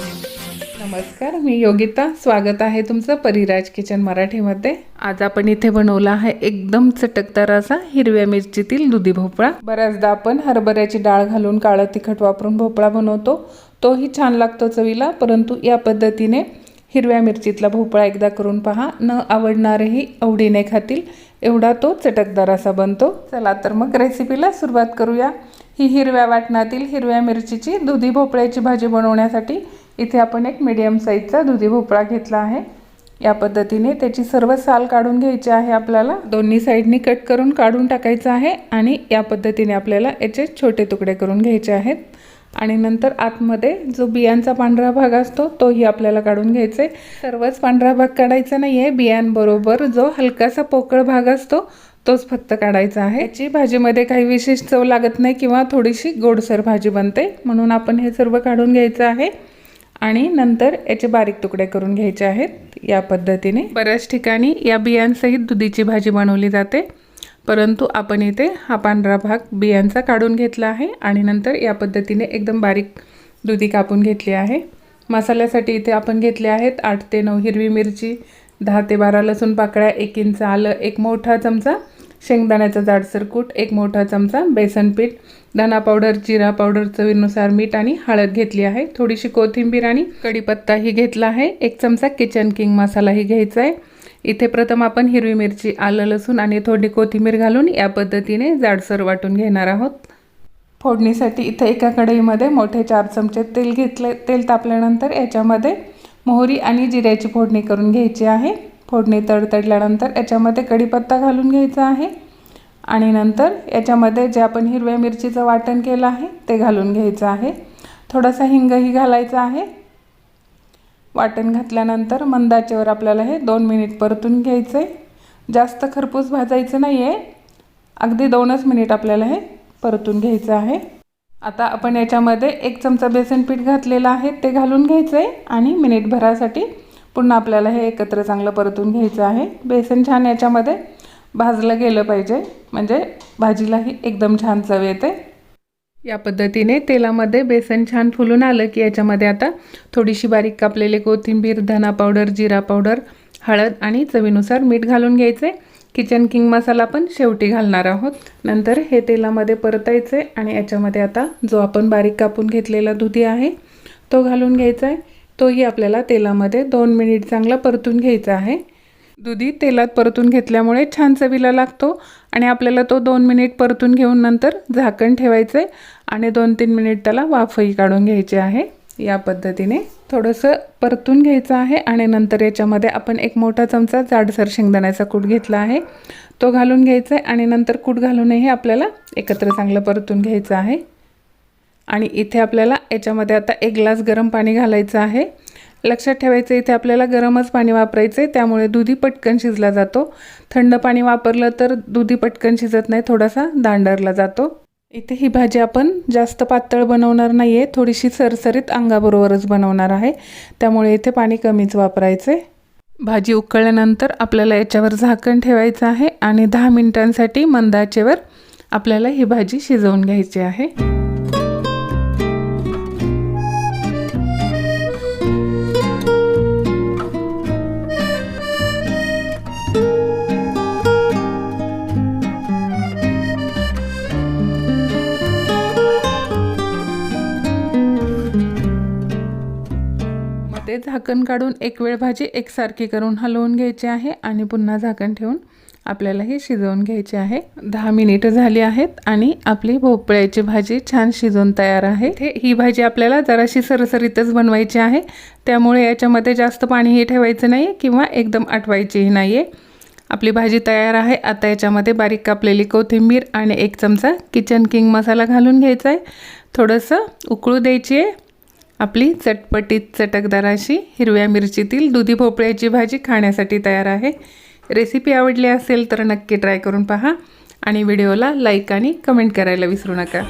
नमस्कार मी योगिता. स्वागत आहे तुमचं परिराज किचन मराठीमध्ये. आज आपण इथे बनवला आहे एकदम चटकदार असा हिरव्या मिरचीतील दुधी भोपळा. बऱ्याचदा आपण हरभऱ्याची डाळ घालून काळं तिखट वापरून भोपळा बनवतो. तोही छान लागतो चवीला परंतु या पद्धतीने हिरव्या मिरचीतला भोपळा एकदा करून पहा. न आवडणारेही आवडीने खातील. एवढा तो चटकदार असा बनतो. चला तर मग रेसिपीला सुरुवात करूया. ही हिरव्या वाटणातील हिरव्या मिरचीची दुधी भोपळ्याची भाजी बनवण्यासाठी इथे आपण एक मीडियम साईजचा दुधी भोपळा घेतला आहे. या पद्धतीने त्याची सर्व साल काढून घ्यायची आहे आपल्याला. दोन्ही साईडनी कट करून काढून टाकायचं आहे आणि या पद्धतीने आपल्याला याचे छोटे तुकडे करून घ्यायचे आहेत. आणि नंतर आतमध्ये जो बियांचा पांढरा भाग असतो तोही आपल्याला काढून घ्यायचा. आहे सर्वच पांढरा भाग काढायचा नाही आहे बियांबरोबर जो हलकासा पोकळ भाग असतो तोच फक्त काढायचा आहे. याची भाजीमध्ये काही विशेष चव लागत नाही किंवा थोडीशी गोडसर भाजी बनते. म्हणून आपण हे सर्व काढून घ्यायचं आहे. आणि नंतर याचे बारीक तुकडे करून घ्यायचे आहेत. या पद्धतीने बऱ्याच ठिकाणी या बियांसहित दुधीची भाजी बनवली जाते. परंतु आपण इथे हा पांढरा भाग बियांचा काढून घेतला आहे आणि नंतर या पद्धतीने एकदम बारीक दुधी कापून घेतली आहे. मसाल्यासाठी इथे आपण घेतले आहेत आठ ते नऊ हिरवी मिरची दहा ते बारा लसूण पाकळ्या एक इंच आलं एक मोठा चमचा शेंगदाण्याचा जाडसर कूट एक मोठा चमचा बेसन पीठ धना पावडर जिरा पावडर चवीनुसार मीठ आणि हळद घेतली आहे. थोडीशी कोथिंबीर आणि कढीपत्ताही घेतला आहे. एक चमचा किचन किंग मसालाही घ्यायचा आहे. इथे प्रथम आपण हिरवी मिरची आलं लसूण आणि थोडी कोथिंबीर घालून या पद्धतीने जाडसर वाटून घेणार आहोत. फोडणीसाठी इथे एका कढईमध्ये मोठे चार चमचे तेल घेतले तेल तापल्यानंतर याच्यामध्ये मोहरी आणि जिऱ्याची फोडणी करून घ्यायची आहे. फोडणी तडतडल्यानंतर याच्यामध्ये कढीपत्ता घालून घ्यायचा आहे. आणि नंतर याच्यामध्ये जे आपण हिरव्या मिरचीचं वाटण केलं आहे ते घालून घ्यायचं आहे. थोडासा हिंगही घालायचा आहे. वाटण घातल्यानंतर मंदाचेवर आपल्याला हे दोन मिनिट परतून घ्यायचं. आहे जास्त खरपूस भाजायचं नाही आहे अगदी दोनच मिनिट आपल्याला हे परतून घ्यायचं आहे. आता आपण याच्यामध्ये एक चमचा बेसन पीठ घातलेलं आहे ते घालून घ्यायचं आहे आणि मिनिटभरासाठी पुन्हा आपल्याला हे एकत्र चांगलं परतून घ्यायचं आहे. बेसन छान याच्यामध्ये भाजलं गेलं पाहिजे. म्हणजे भाजीलाही एकदम छान चव येते. या पद्धतीने तेलामध्ये बेसन छान फुलून आलं की याच्यामध्ये आता थोडीशी बारीक कापलेली कोथिंबीर धना पावडर जिरा पावडर हळद आणि चवीनुसार मीठ घालून घ्यायचे. किचन किंग मसाला पण शेवटी घालणार आहोत. नंतर हे तेलामध्ये परतायचे आणि याच्यामध्ये आता जो आपण बारीक कापून घेतलेला दुधी आहे तो घालून घ्यायचा आहे. तोही आपल्याला तेलामध्ये दोन मिनिट चांगला परतून घ्यायचा आहे. दुधी तेलात परतून घेतल्यामुळे छान चवीला लागतो आणि आपल्याला तो दोन मिनिट परतून घेऊन नंतर झाकण ठेवायचं आहे आणि दोन तीन मिनिट त्याला वाफही काढून घ्यायची आहे. या पद्धतीने थोडंसं परतून घ्यायचं आहे आणि नंतर याच्यामध्ये आपण एक मोठा चमचा जाडसर शेंगदाण्याचा कूट घेतला आहे. तो घालून घ्यायचा आहे आणि नंतर कूट घालूनही आपल्याला एकत्र चांगलं परतून घ्यायचं आहे. आणि इथे आपल्याला याच्यामध्ये आता एक ग्लास गरम पाणी घालायचं आहे. लक्षात ठेवायचं इथे आपल्याला गरमच पाणी वापरायचं आहे त्यामुळे दुधी पटकन शिजला जातो. थंड पाणी वापरलं तर दुधी पटकन शिजत नाही थोडासा दांडरला जातो. इथे ही भाजी आपण जास्त पातळ बनवणार नाही आहे थोडीशी सरसरीत अंगाबरोबरच बनवणार आहे. त्यामुळे इथे पाणी कमीच वापरायचं आहे भाजी उकळल्यानंतर आपल्याला याच्यावर झाकण ठेवायचं आहे आणि दहा मिनिटांसाठी मंदाचेवर आपल्याला ही भाजी शिजवून घ्यायची आहे. मग ते झाकण काढून एक वेळ भाजी एकसारखी करून हलवून घ्यायची आहे आणि पुन्हा झाकण ठेवून आपल्याला ही शिजवून घ्यायची आहे. दहा मिनिटं झाली आहेत आणि आपली भोपळ्याची भाजी छान शिजवून तयार आहे. हे ही भाजी आपल्याला जराशी सरसरीतच बनवायची आहे. त्यामुळे याच्यामध्ये जास्त पाणीही ठेवायचं नाही किंवा एकदम आटवायचीही नाही आहे आपली भाजी तयार आहे. आता याच्यामध्ये बारीक कापलेली कोथिंबीर आणि एक चमचा किचन किंग मसाला घालून घ्यायचा आहे. थोडंसं उकळू द्यायची आहे. आपली चटपटीत चटकदार अशी हिरव्या मिरचीतील दुधी भोपळ्याची भाजी खाण्यासाठी तयार आहे. रेसिपी आवडली असेल तर नक्की ट्राय करून पहा आणि व्हिडिओला लाईक आणि कमेंट करायला विसरू नका.